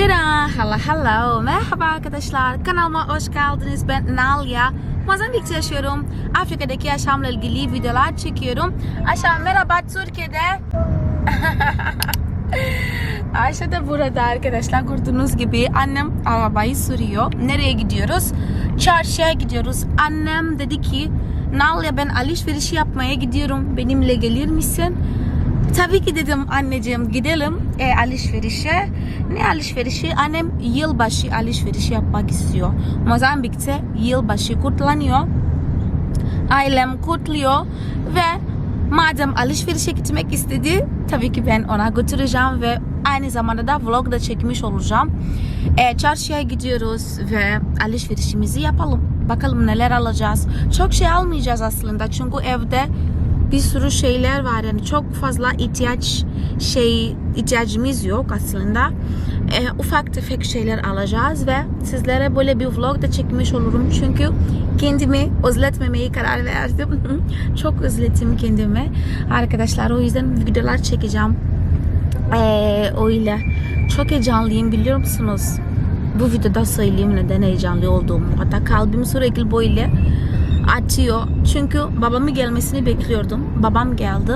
Tada! Hello hello! Merhaba arkadaşlar. Kanalıma hoş geldiniz. Ben Nalia. Mozambik'te yaşıyorum. Afrika'daki yaşamla ilgili videolar çekiyorum. Ayşe merhaba Türkiye'de. Ayşe de burada arkadaşlar gördüğünüz gibi annem arabayı sürüyor. Nereye gidiyoruz? Çarşıya gidiyoruz. Annem dedi ki Nalia ben alışveriş yapmaya gidiyorum. Benimle gelir misin? Tabii ki dedim anneciğim gidelim e, alışverişe. Ne alışverişi? Annem yılbaşı alışverişi yapmak istiyor. Mozambik'te yılbaşı kutlanıyor. Ailem kutluyor ve madem alışverişe gitmek istedi tabii ki ben ona götüreceğim ve aynı zamanda da vlog da çekmiş olacağım. E, çarşıya gidiyoruz ve alışverişimizi yapalım. Bakalım neler alacağız. Çok şey almayacağız aslında çünkü evde bir sürü şeyler var yani çok fazla ihtiyaç şey ihtiyacımız yok aslında. Ee, ufak tefek şeyler alacağız ve sizlere böyle bir vlog da çekmiş olurum çünkü kendimi özletmemeye karar verdim. çok özledim kendimi. Arkadaşlar o yüzden videolar çekeceğim. Ee, öyle. Çok heyecanlıyım biliyor musunuz? Bu videoda söyleyeyim neden heyecanlı olduğumu. Hatta kalbim sürekli böyle atıyor. Çünkü babamın gelmesini bekliyordum. Babam geldi.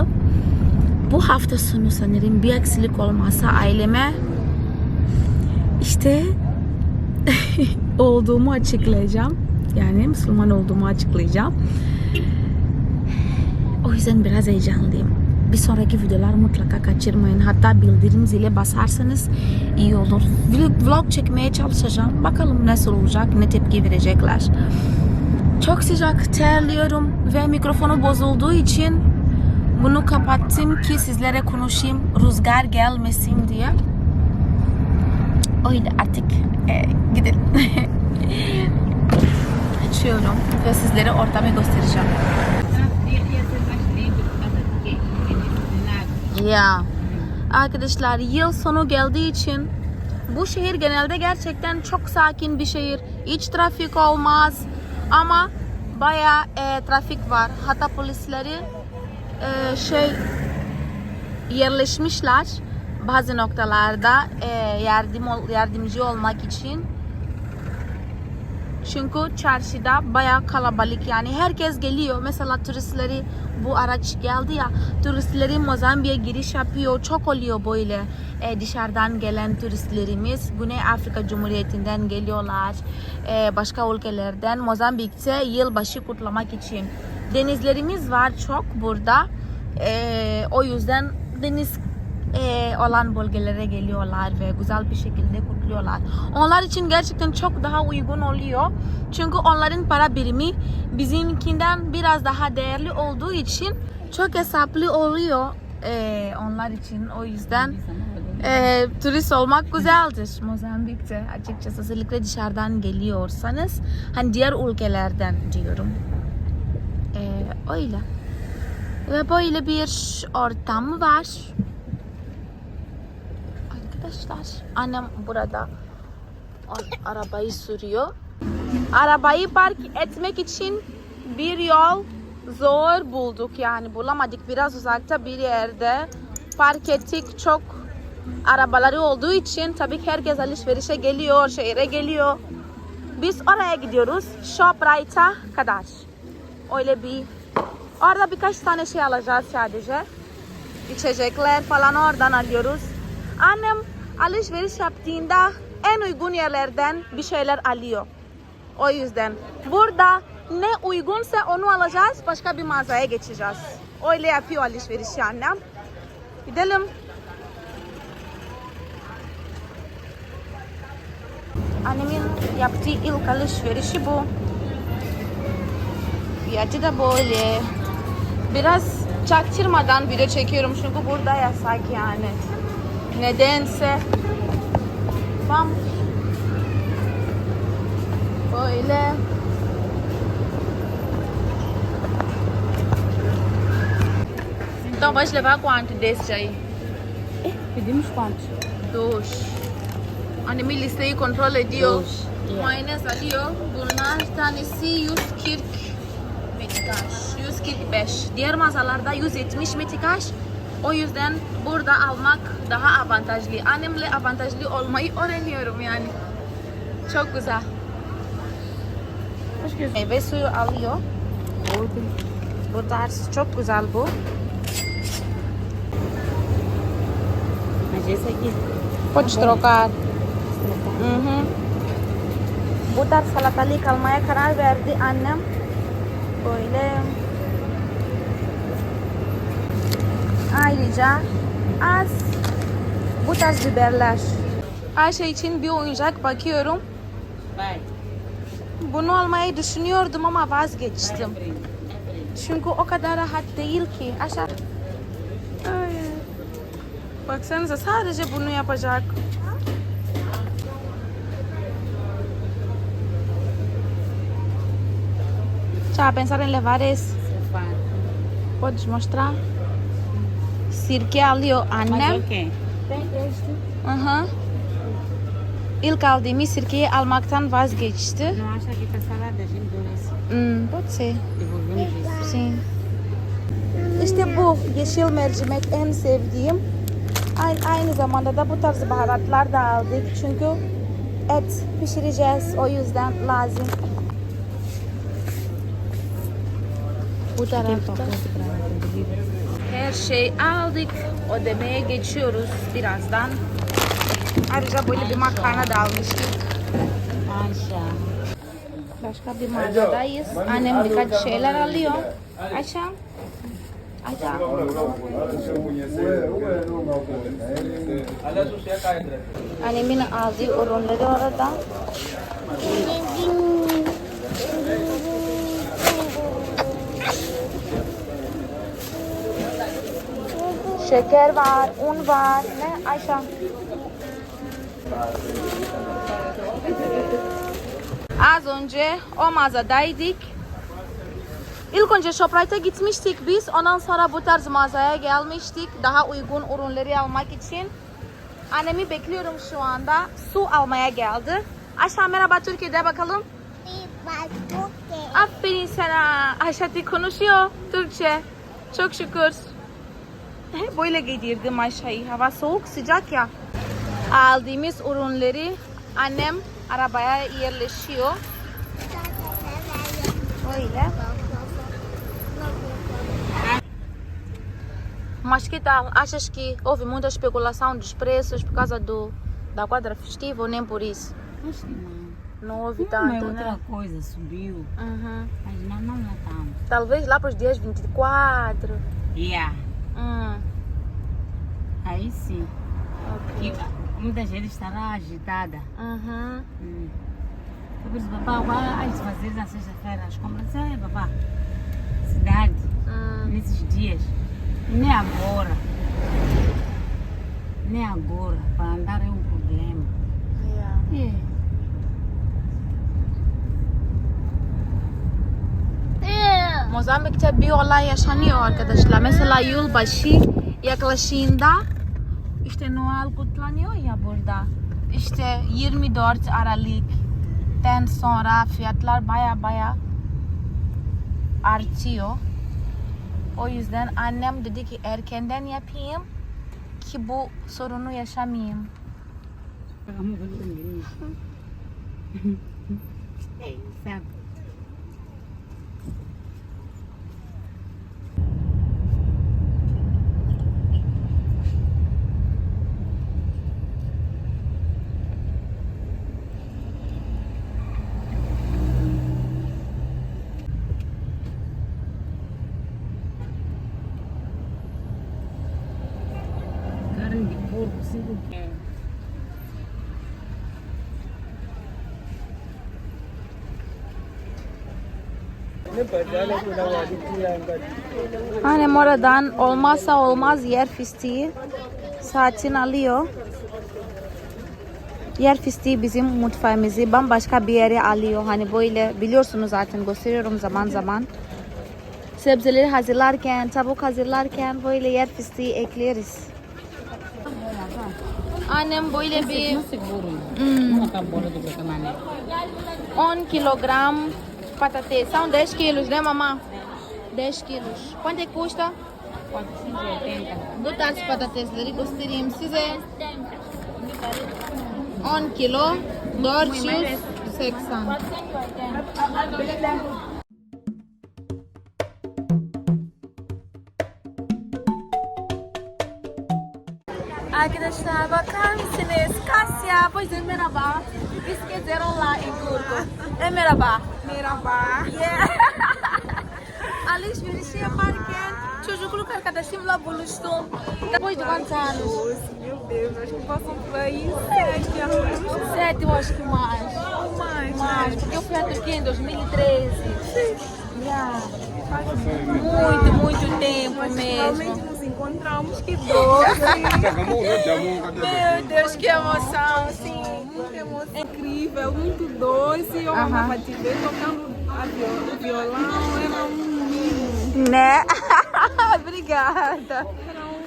Bu hafta sonu sanırım bir aksilik olmazsa aileme işte olduğumu açıklayacağım. Yani Müslüman olduğumu açıklayacağım. O yüzden biraz heyecanlıyım. Bir sonraki videolar mutlaka kaçırmayın. Hatta bildirim zile basarsanız iyi olur. Vlog çekmeye çalışacağım. Bakalım nasıl olacak, ne tepki verecekler. Çok sıcak terliyorum ve mikrofonu bozulduğu için bunu kapattım ki sizlere konuşayım rüzgar gelmesin diye. Öyle artık e, gidelim. Açıyorum ve sizlere ortamı göstereceğim. Ya arkadaşlar yıl sonu geldiği için bu şehir genelde gerçekten çok sakin bir şehir. Hiç trafik olmaz. Ama baya e, trafik var. Hatta polisleri e, şey yerleşmişler bazı noktalarda e, yardım yardımcı olmak için. Çünkü çarşıda baya kalabalık yani herkes geliyor. Mesela turistleri bu araç geldi ya turistleri Mozambik'e giriş yapıyor. Çok oluyor böyle e, dışarıdan gelen turistlerimiz. Güney Afrika Cumhuriyeti'nden geliyorlar. E, başka ülkelerden Mozambik'te yılbaşı kutlamak için. Denizlerimiz var çok burada. E, o yüzden deniz e, olan bölgelere geliyorlar ve güzel bir şekilde kutluyorlar. Onlar için gerçekten çok daha uygun oluyor. Çünkü onların para birimi bizimkinden biraz daha değerli olduğu için çok hesaplı oluyor e, onlar için. O yüzden e, turist olmak güzeldir Mozambik'te açıkçası. Özellikle dışarıdan geliyorsanız. Hani diğer ülkelerden diyorum. E, öyle. Ve böyle bir ortam var arkadaşlar. Annem burada arabayı sürüyor. Arabayı park etmek için bir yol zor bulduk yani bulamadık. Biraz uzakta bir yerde park ettik. Çok arabaları olduğu için tabii ki herkes alışverişe geliyor, şehre geliyor. Biz oraya gidiyoruz. Shoprite'a kadar. Öyle bir orada birkaç tane şey alacağız sadece. İçecekler falan oradan alıyoruz. Annem alışveriş yaptığında en uygun yerlerden bir şeyler alıyor. O yüzden burada ne uygunsa onu alacağız, başka bir mağazaya geçeceğiz. Öyle yapıyor alışverişi annem. Gidelim. Annemin yaptığı ilk alışverişi bu. Fiyatı da böyle. Biraz çaktırmadan video çekiyorum çünkü burada yasak yani. Nedense. Bam. Böyle. Então vais levar quanto desse aí? Pedimos quantos? Dois. Annemin listeyi kontrol ediyor. Dois. Yeah. Mayonez alıyor. Bunlar tanesi 140 metikaş. 145. Diğer mağazalarda 170 metikaş. O yüzden burada almak daha avantajlı. Annemle avantajlı olmayı öğreniyorum yani. Çok güzel. Meyve suyu alıyor. Bu tarz çok güzel bu. Aqui. Podes trocar. Uhum. Bu tarz salatalık almaya karar verdi annem. Böyle. Ayrıca az bu tarz biberler. Ayşe için bir oyuncak bakıyorum. Vai. Bunu almayı düşünüyordum ama vazgeçtim. Çünkü o kadar rahat değil ki. Aşağı. Ay. Baksanıza sadece bunu yapacak. Já pensar em levar esse? Sofá. Podes mostrar? Sirke alıyor annem. Aha. İlk aldığımız sirkeyi almaktan vazgeçti. Hmm, pode ser. Devolvemos isso. Sim. İşte bu yeşil mercimek en sevdiğim. Aynı, aynı zamanda da bu tarz baharatlar da aldık. Çünkü et pişireceğiz. O yüzden lazım. Bu tarafta. Her şey aldık. Ödemeye geçiyoruz birazdan. Ayrıca böyle bir makarna da almıştık. Başka bir mağazadayız. Annem birkaç şeyler alıyor. Aşağı. Aşağı. Annemin aldığı ürünleri orada. Şeker var, un var. Ne Ayşe? Az önce o mağazadaydık. İlk önce Shoprite'a gitmiştik biz. Ondan sonra bu tarz mağazaya gelmiştik. Daha uygun ürünleri almak için. Annemi bekliyorum şu anda. Su almaya geldi. Aşağı merhaba Türkiye'de bakalım. Aferin sana. Ayşe konuşuyor Türkçe. Çok şükür. Böyle giydirdim Ayşe'yi. Hava soğuk sıcak ya. Aldığımız ürünleri annem arabaya yerleşiyor. Öyle. Mas que tal? Achas que houve muita especulação dos preços por causa do da quadra festiva ou nem por isso? Acho que não. Não houve Não, é tanto, outra né? coisa, subiu. Uhum. Mas não, não é tanto. Talvez lá para os dias 24. Yeah. Hum. Aí sim. Okay. E muita gente estará agitada. Aham. Uh -huh. hum. Então, Eu disse, papá, vai fazer na sexta-feira as compras. É, papá, cidade, ah. nesses dias, nem agora. Nem agora, para andar é um problema. Yeah. É. Mozambique tabi olay ashani or kada shlame sala yul bashi yaklashinda işte Noel kutlanıyor ya burada. İşte 24 Aralık'ten sonra fiyatlar baya baya artıyor. O yüzden annem dedi ki erkenden yapayım ki bu sorunu yaşamayayım. Vamos ver cinco é. Annem oradan olmazsa olmaz yer fıstığı saatin alıyor. Yer fıstığı bizim mutfağımızı bambaşka bir yere alıyor. Hani böyle biliyorsunuz zaten gösteriyorum zaman zaman. Sebzeleri hazırlarken, tavuk hazırlarken böyle yer fıstığı ekleriz. Annem böyle bir Não seguro. hum, Não acabou de qualquer maneira. 10 kilogram patates. São 10 quilos, né mamãe? 10 quilos. Quanto é que custa? 480. Bu tarz patatesleri göstereyim size. 10 kilo 480. Arkadaşlar bakar mısınız? Kasya, pois merhaba. Biz geziyoruz lá em Turku. E merhaba. Merhaba. Yeah. Alışverişi yaparken çocukluk arkadaşımla buluştum. Depois de quantos anos? Meu Deus, acho que passam por aí sete anos. Sete, eu acho que mais. Mais, Mais, porque eu fui a Turquia em 2013. Yeah. Faz Muito, muito tempo mesmo. Encontramos, que doce. Meu Deus, que emoção, sim. Muita emoção. Incrível, muito doce. Eu Aham. amava te ver tocando o violão. Era um mimo. Né? Obrigada.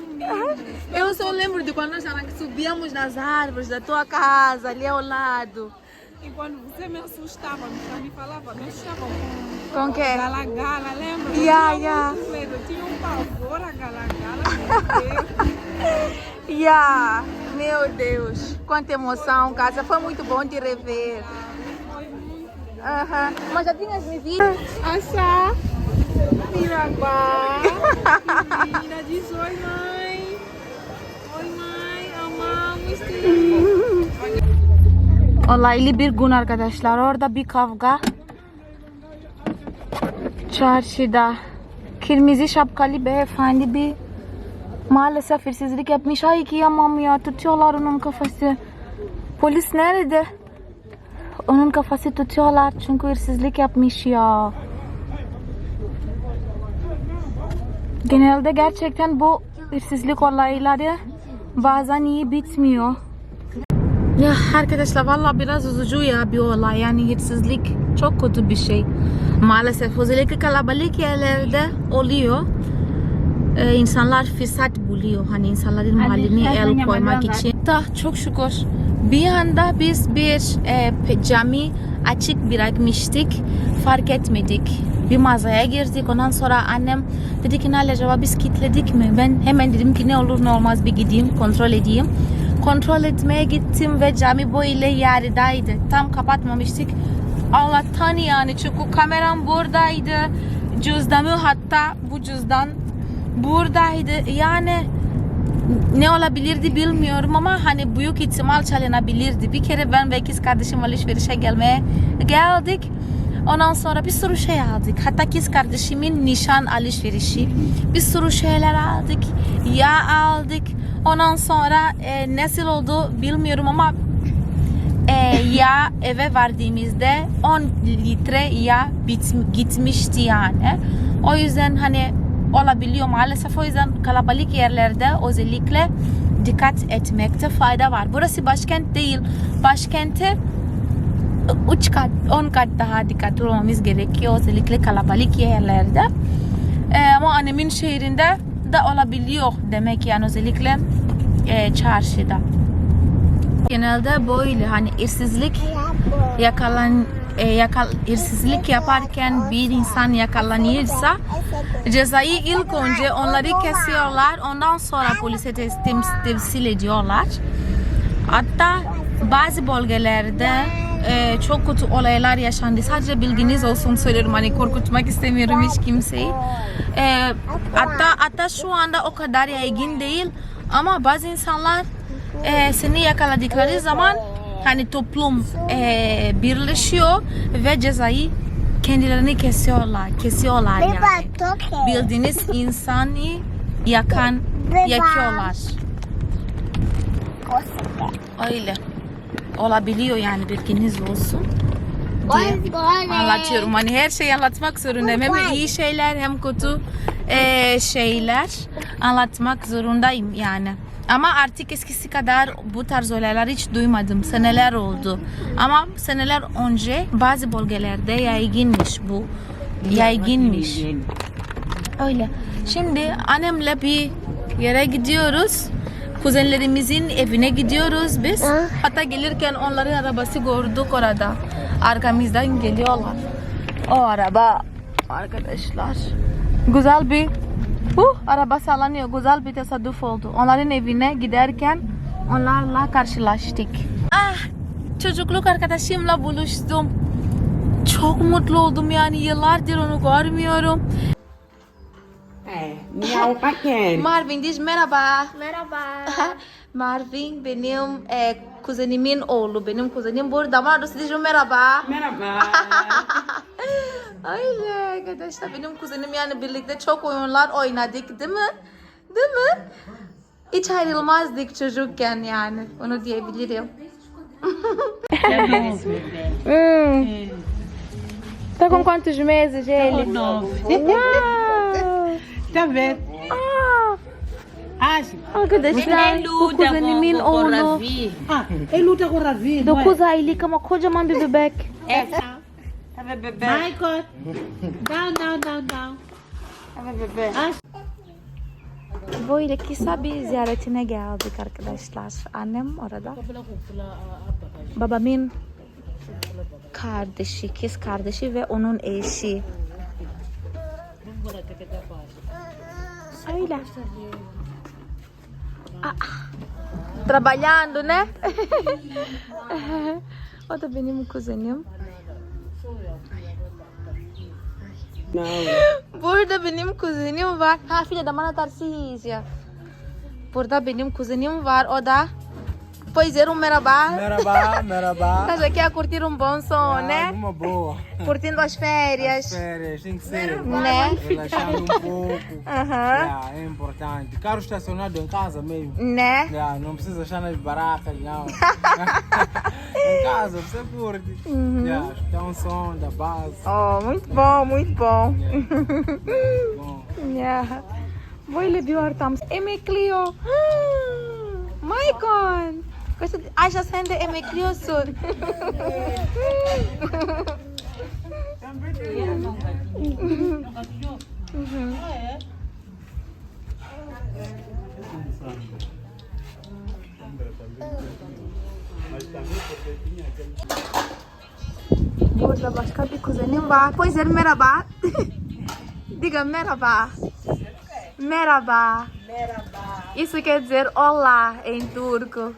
Mimo. Eu só lembro de quando nós subíamos nas árvores da tua casa, ali ao lado. E quando você me assustava, me me falava, me assustava com Com que? gala-gala, lembra? Yeah, tinha yeah. muito medo, eu tinha um pavor a gala-gala, meu. Yeah. Meu Deus, quanta emoção, casa. Foi muito bom te rever. Foi muito Aham. Mas já tinhas me visto? Achar. Mirabá. Menina, diz oi, mãe. Oi, mãe. Amamos te. Olaylı bir gün arkadaşlar. Orada bir kavga. Çarşıda. Kırmızı şapkalı beyefendi bir maalesef hırsızlık yapmış. Ay kıyamam ya. Tutuyorlar onun kafası. Polis nerede? Onun kafası tutuyorlar çünkü hırsızlık yapmış ya. Genelde gerçekten bu hırsızlık olayları bazen iyi bitmiyor. Ya arkadaşlar valla biraz üzücü ya bir olay yani hırsızlık çok kötü bir şey. Maalesef özellikle kalabalık yerlerde oluyor. Ee, insanlar fırsat buluyor hani insanların halini sen el koymak için. Da çok şükür bir anda biz bir e, cami açık bırakmıştık fark etmedik. Bir mağazaya girdik ondan sonra annem dedi ki acaba biz kilitledik mi? Ben hemen dedim ki ne olur ne olmaz bir gideyim kontrol edeyim. Kontrol etmeye gittim ve cami böyle yerdeydi. Tam kapatmamıştık. Allah'tan yani çünkü kameram buradaydı. Cüzdanı hatta bu cüzdan buradaydı. Yani ne olabilirdi bilmiyorum ama hani büyük ihtimal çalınabilirdi. Bir kere ben ve kız kardeşim alışverişe gelmeye geldik. Ondan sonra bir sürü şey aldık. Hatta kız kardeşimin nişan alışverişi. Bir sürü şeyler aldık. Yağ aldık. Ondan sonra e, nasıl oldu bilmiyorum ama e, yağ eve verdiğimizde 10 litre yağ bit, gitmişti yani. O yüzden hani olabiliyor maalesef o yüzden kalabalık yerlerde özellikle dikkat etmekte fayda var. Burası başkent değil. Başkente 3 kat, 10 kat daha dikkatli olmamız gerekiyor özellikle kalabalık yerlerde. E, ama annemin şehrinde de olabiliyor demek yani özellikle e, çarşıda. Genelde böyle hani hırsızlık yakalan e, yakal, hırsızlık yaparken bir insan yakalanırsa cezayı ilk önce onları kesiyorlar ondan sonra polise teslim, temsil ediyorlar. Hatta bazı bölgelerde e, çok kötü olaylar yaşandı. Sadece bilginiz olsun söylüyorum hani korkutmak istemiyorum hiç kimseyi. E, hatta hatta şu anda o kadar yaygın değil ama bazı insanlar e, seni yakaladıkları zaman hani toplum e, birleşiyor ve cezayı kendilerini kesiyorlar, kesiyorlar yani. Bildiğiniz insanı yakan, yakıyorlar. Öyle. Olabiliyor yani bilginiz olsun. diye anlatıyorum. Hani her şeyi anlatmak zorundayım. Hem iyi şeyler hem kötü eee, şeyler anlatmak zorundayım yani. Ama artık eskisi kadar bu tarz olaylar hiç duymadım. Seneler oldu. Ama seneler önce bazı bölgelerde yaygınmış bu. Yaygınmış. Öyle. Şimdi annemle bir yere gidiyoruz. Kuzenlerimizin evine gidiyoruz biz. Hatta gelirken onların arabası gördük orada. Arkamızdan geliyorlar. O araba arkadaşlar. Güzel bir Huh, araba sallanıyor. Güzel bir tesadüf oldu. Onların evine giderken onlarla karşılaştık. Ah, çocukluk arkadaşımla buluştum. Çok mutlu oldum yani yıllardır onu görmüyorum. Miau pakken. Marvin diz merhaba. Merhaba. Marvin benim e, kuzenimin oğlu. Benim kuzenim burada. Marvin diz merhaba. Merhaba. Öyle arkadaşlar benim kuzenim yani birlikte çok oyunlar oynadık değil mi? Değil mi? Hiç ayrılmazdık çocukken yani onu diyebilirim. hum. Tá com quantos meses ele? Nove. Uau! Ah, Acho. arkadaşlar bu kuzenimin oğlu. Ah, ele luta com o Ravi, não é? 9 aylık ama kocaman bir bebek. Michael. Não, não, não, não. Böyle kısa bir ziyaretine geldik arkadaşlar. Annem orada. Babamın kardeşi, kız kardeşi ve onun eşi. Öyle. Ah, trabalhando, ne? o da benim kuzenim. Não. Burada benim kuzenim var. Ha filha da mana Tarcísia. Burada benim kuzenim var. O da Pois é, um merhaba. Merhaba, merhaba. Estás aqui a curtir um bom som, né? Uma boa. Curtindo as férias. Férias, tem que ser. Né? Relaxando um pouco. Aham. Yeah, é importante. Carro estacionado em casa mesmo. Né? Yeah, não precisa achar nas barracas, não. em casa, você curte. Yeah, escutar um som da base. Oh, muito bom, muito bom. Bom. yeah. Böyle bir ortam. Emekliyor. Maicon. De... Ayşe sen de emekliyorsun. Burada başka bir kuzenim var. É, merhaba. Diga merhaba. Merhaba. Merhaba. Isso quer dizer olá em turco.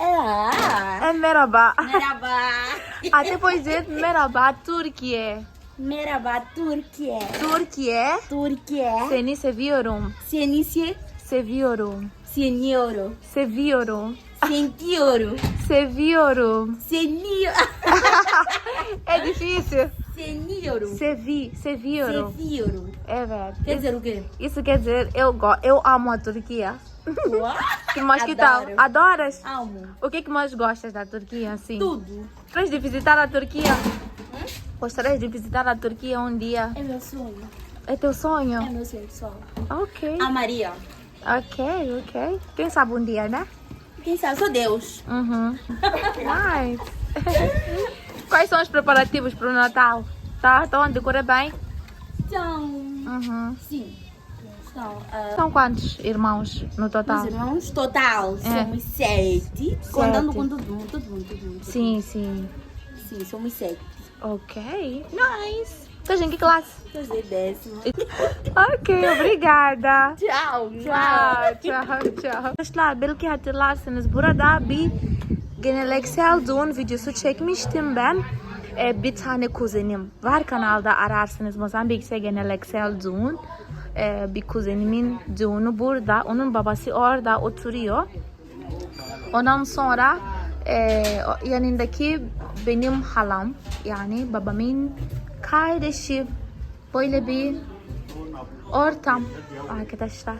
É merhaba. Merhaba. Até pois é merhaba Türkiye. Merhaba Türkiye. Türkiye. Türkiye. Seni seviyorum. Seni se Seviyorum. seniyorum. Seviyorum. Sentiyorum. Seviyorum. Senio. É difícil. Seniyorum. Sevi, seviyorum. Seviyorum. Evet. Quer dizer o quê? Isso quer dizer eu, eu amo a Turquia. Que mais que tal? Adoro. Adoras? Amo. O que, é que mais gostas da Turquia, assim? Tudo. Gostas de visitar a Turquia? Gostarias de visitar a Turquia um dia? É meu sonho. É teu sonho? É meu sonho, pessoal. Ok. A Maria. Ok, ok. Quem sabe um dia, né? Quem sabe? Sou Deus. Uhum. Nice. Quais são os preparativos para o Natal? Tá, estão a decorar bem? Então, Uhum. sim. Então, ah, São quantos irmãos no total? meus irmãos, total, somos sete. Contando com todo mundo, todo mundo, todo mundo. Sim, sim. Sim, somos sete. Ok. Nice. Estás em que classe? Fazer décima. Ok, obrigada. Tchau. Ciao, ciao, ciao. Arkadaşlar belki hatırlarsınız burada bir geleneksel düğün videosu çekmiştim ben. Ee, bir tane kuzenim var kanalda ararsınız Mozambik'te geleneksel düğün. Ee, bir kuzenimin düğünü burada. Onun babası orada oturuyor. Ondan sonra e, yanındaki benim halam yani babamın kardeşi böyle bir ortam arkadaşlar.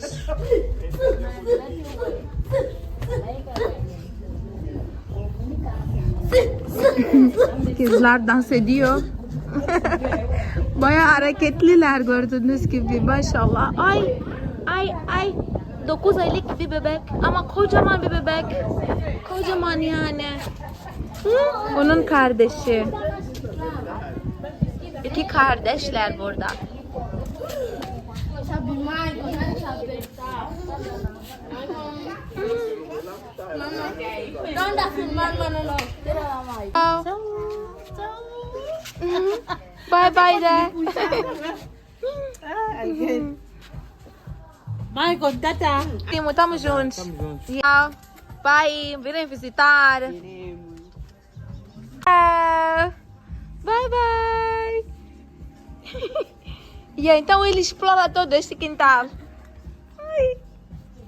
Kızlar dans ediyor. Baya hareketliler gördüğünüz gibi maşallah. Ay ay ay 9 aylık bir bebek ama kocaman bir bebek. Kocaman yani. Hı? Onun kardeşi. İki kardeşler burada. Filmar, mano, não. Tira lá mais. Bye bye de. Michael, tata. Timo, tamo juntos. Tamo juntos. Yeah. Bye, virem visitar. Queremos. Ah, Bye, bye. yeah, então ele explora todo este quintal. Bye.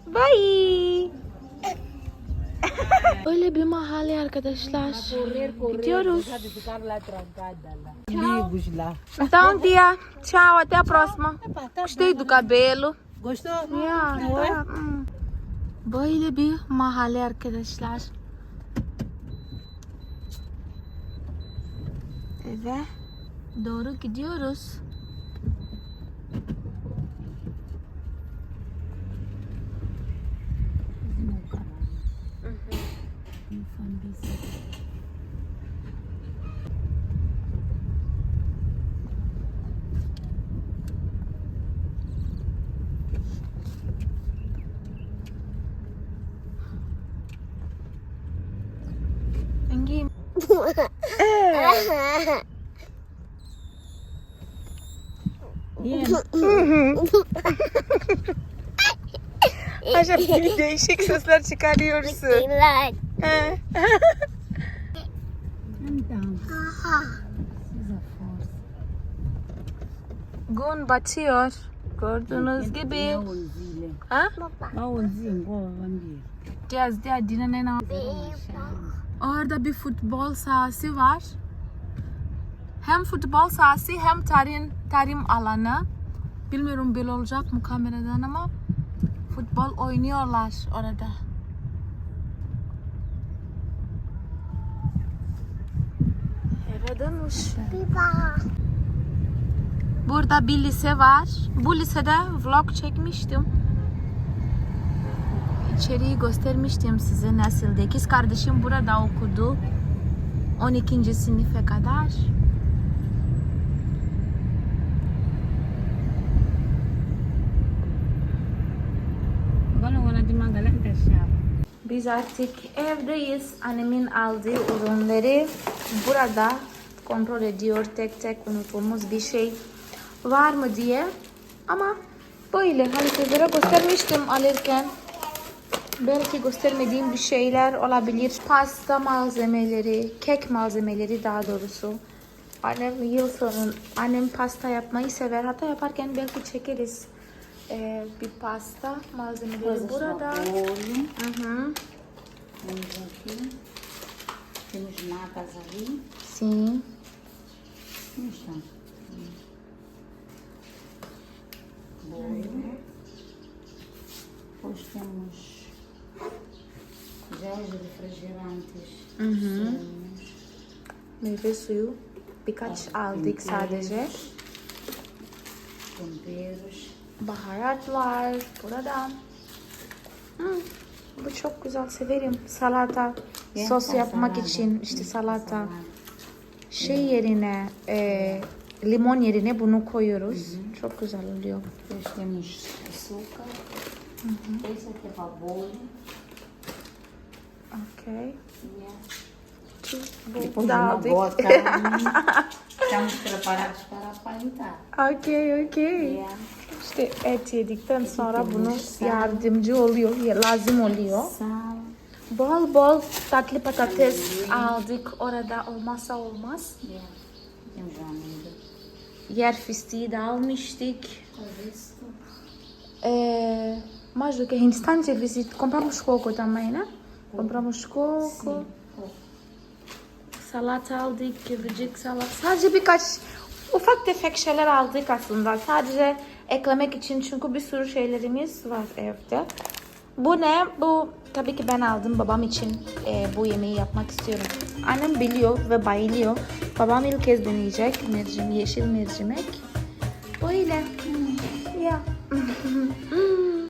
Bye. Öyle bir mahalle arkadaşlar. Gidiyoruz. Amigos lá. Então, tia, tchau, até a próxima. Gostei do cabelo. Gostou? Tamam. Hmm. Böyle bir mahalle arkadaşlar. Eve doğru gidiyoruz. Aşağı bir değişik sesler çıkarıyorsun. He. Gün batıyor. Gördüğünüz gibi. Ha? Baúzinho, igual vampiro. Cihaz diye dinle ne Orada bir futbol sahası var. Hem futbol sahası hem tarim, tarim alanı. Bilmiyorum belli olacak mı kameradan ama futbol oynuyorlar orada. Dönmüş. Burada bir lise var. Bu lisede vlog çekmiştim. İçeriği göstermiştim size nasıldı. Kız kardeşim burada okudu. 12. sınıfa kadar. Biz artık evdeyiz. Annemin aldığı ürünleri burada kontrol ediyor tek tek unutulmuş bir şey var mı diye. Ama böyle hani sizlere göstermiştim alırken. Belki göstermediğim bir şeyler olabilir. Pasta malzemeleri, kek malzemeleri daha doğrusu. Annem yıl sonu, annem pasta yapmayı sever. Hatta yaparken belki çekeriz. Ee, bir pasta malzemeleri burada. Olho. Hı hı. Temos ali. Sim. Está? Bolho. Depois temos géis refrigerantes. Uhum. Meyve suyu birkaç aldık sadece. Temperos. Baharatlar burada. Hmm, bu çok güzel severim. Salata, sos yapmak için işte salata. Şey yerine, e, limon yerine bunu koyuyoruz. Çok güzel oluyor. Temos açúcar. Esse aqui é para bolho. Okay. Yeah. Bu Depois da uma aldık. Boa carne. Estamos preparados para palitar. okay, okay. Yeah. İşte et yedikten sonra bunu yardımcı oluyor, ya- lazım oluyor. Bol bol tatlı patates aldık. Orada olmazsa olmaz. Yer fıstığı da almıştık. Do que Hindistan cevizi. Compramos coco também, né? Compramos coco. Salata aldık, kıvırcık salat. Sadece birkaç ufak tefek şeyler aldık aslında. Sadece eklemek için çünkü bir sürü şeylerimiz var evde. Bu ne? Bu tabii ki ben aldım babam için e, bu yemeği yapmak istiyorum. Annem biliyor ve bayılıyor. Babam ilk kez deneyecek mercim, yeşil mercimek. Böyle. Ya. Hmm.